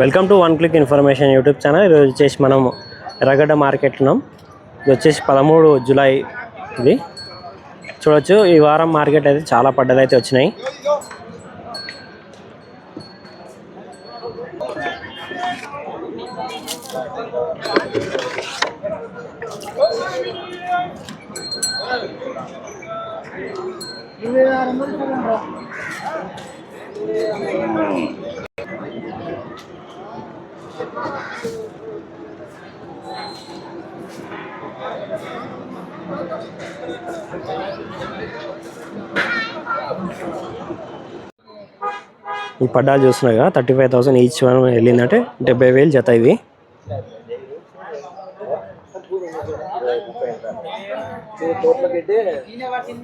Welcome to one click information YouTube channel. ఈరోజు వచ్చేసి మనం ఎర్రగడ్డ మార్కెట్ ఉన్నాం. ఇది వచ్చేసి పదమూడు జూలై ఇది. చూడొచ్చు ఈ వారం మార్కెట్ అయితే చాలా పడ్డలు అయితే వచ్చినాయి. ఈ పడ్డాలు చూస్తున్నాగా thirty five thousand each one వెళ్ళిందంటే డెబ్బై వేలు జత ఇవి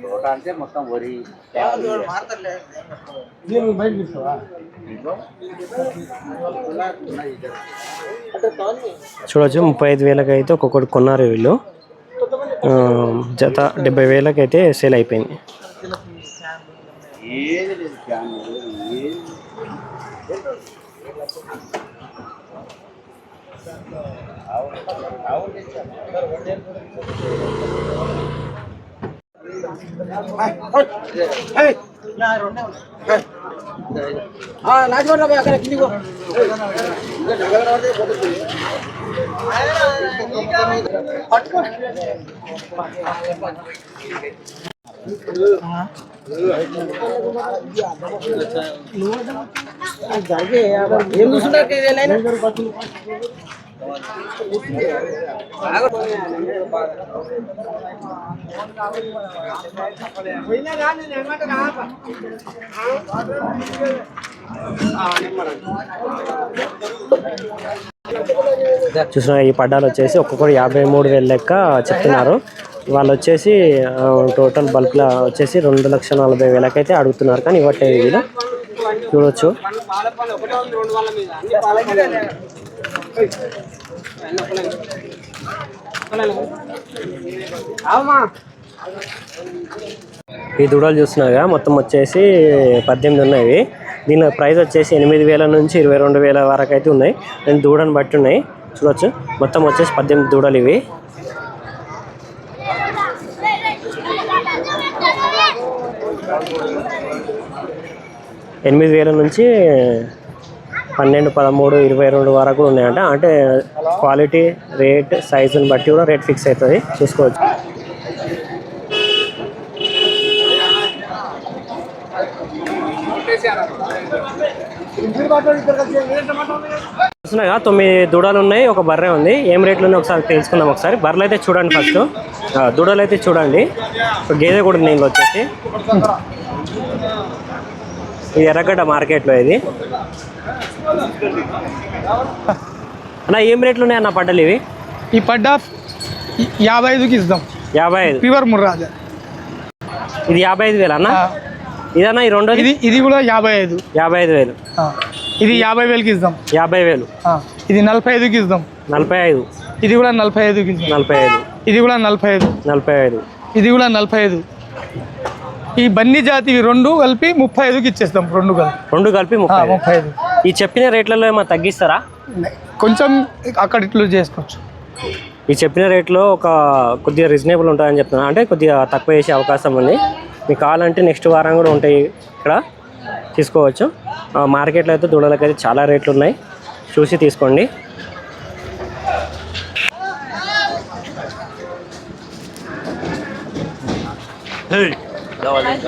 తోట అంటే మొత్తం వరి. చూడొచ్చు ముప్పై ఐదు వేలకి అయితే ఒక్కొక్కటి కొన్నారు వీళ్ళు. జత డెబ్బై వేలకి అయితే సేల్ అయిపోయింది. ఏది లేదు. ನಾಚ್ಕೊಂಡ್ರಪ್ಪ ಆ ಕಡೆ ಕಿಂದಿಗೋ ಪಟ್ಕೋ ఏం చూసిన ఈ పడ్డాలు వచ్చేసి ఒక్కొక్కరు యాభై మూడు వేలు లెక్క చెప్తున్నారు. వాళ్ళు వచ్చేసి టోటల్ బల్క్లో వచ్చేసి రెండు లక్షల నలభై వేలకైతే అడుగుతున్నారు. కానీ ఇవ్వట్లేదు వీళ్ళు చూడొచ్చు. ఈ దూడలు చూస్తున్నాగా మొత్తం వచ్చేసి పద్దెనిమిది ఉన్నాయి దీని ప్రైస్ వచ్చేసి ఎనిమిది వేల నుంచి ఇరవై రెండు వేల వరకు అయితే ఉన్నాయి. దూడని బట్టి ఉన్నాయి. చూడొచ్చు. మొత్తం వచ్చేసి పద్దెనిమిది దూడలు ఇవి. ఎనిమిది వేల నుంచి పన్నెండు పదమూడు ఇరవై రెండు వరకు కూడా ఉన్నాయంట. అంటే క్వాలిటీ రేట్ సైజుని బట్టి కూడా రేట్ ఫిక్స్ అవుతుంది. చూసుకోవచ్చు. చూస్తున్నాయి తొమ్మిది దూడలు ఉన్నాయి ఒక బర్రె ఉంది. ఏం రేట్లు ఉన్నాయి ఒకసారి తెలుసుకుందాం ఒకసారి. బర్రెలు అయితే చూడండి ఫస్ట్ దూడలు అయితే చూడండి. గేదె కూడా ఉంది వచ్చేసి. ఎర్రగడ్డ మార్కెట్లో ఇది. అన్న ఏం రేట్లు ఉన్నాయి అన్న పడ్డలు ఇవి? ఈ పడ్డ యాభై ఐదుకి ఇస్తాం. యాభై ఐదు. ప్యూర్ ముర్రాజ. ఇది యాభై ఐదు వేలు అన్న? ఇదన్నా ఈ రెండోది ఇది ఇది కూడా యాభై ఐదు. యాభై ఐదు వేలు. ఇది యాభై వేలకి ఇస్తాం. యాభై వేలు. ఇది నలభై ఐదుకి ఇస్తాం. నలభై ఐదు. ఇది కూడా నలభై ఐదుకి నలభై ఐదు. ఇది కూడా నలభై ఐదు. నలభై ఐదు. ఇది కూడా నలభై ఐదు. ఈ బన్నీ జాతివి రెండు కలిపి ముప్పై ఐదుకి ఇచ్చేస్తాం రెండు కలిపి. రెండు కలిపి ముప్పై ఐదు. ముప్పై ఐదు ఈ చెప్పిన రేట్లలో ఏమైనా తగ్గిస్తారా? కొంచెం అక్కడ ఇట్లు చేసుకోవచ్చు. ఈ చెప్పిన రేట్లో ఒక కొద్దిగా రీజనబుల్ ఉంటుందని చెప్తున్నా. అంటే కొద్దిగా తక్కువ చేసే అవకాశం ఉంది. మీకు కావాలంటే నెక్స్ట్ వారం కూడా ఉంటాయి ఇక్కడ. తీసుకోవచ్చు. మార్కెట్లో అయితే దూడలకి అయితే చాలా రేట్లు ఉన్నాయి. చూసి తీసుకోండి. Đâu 边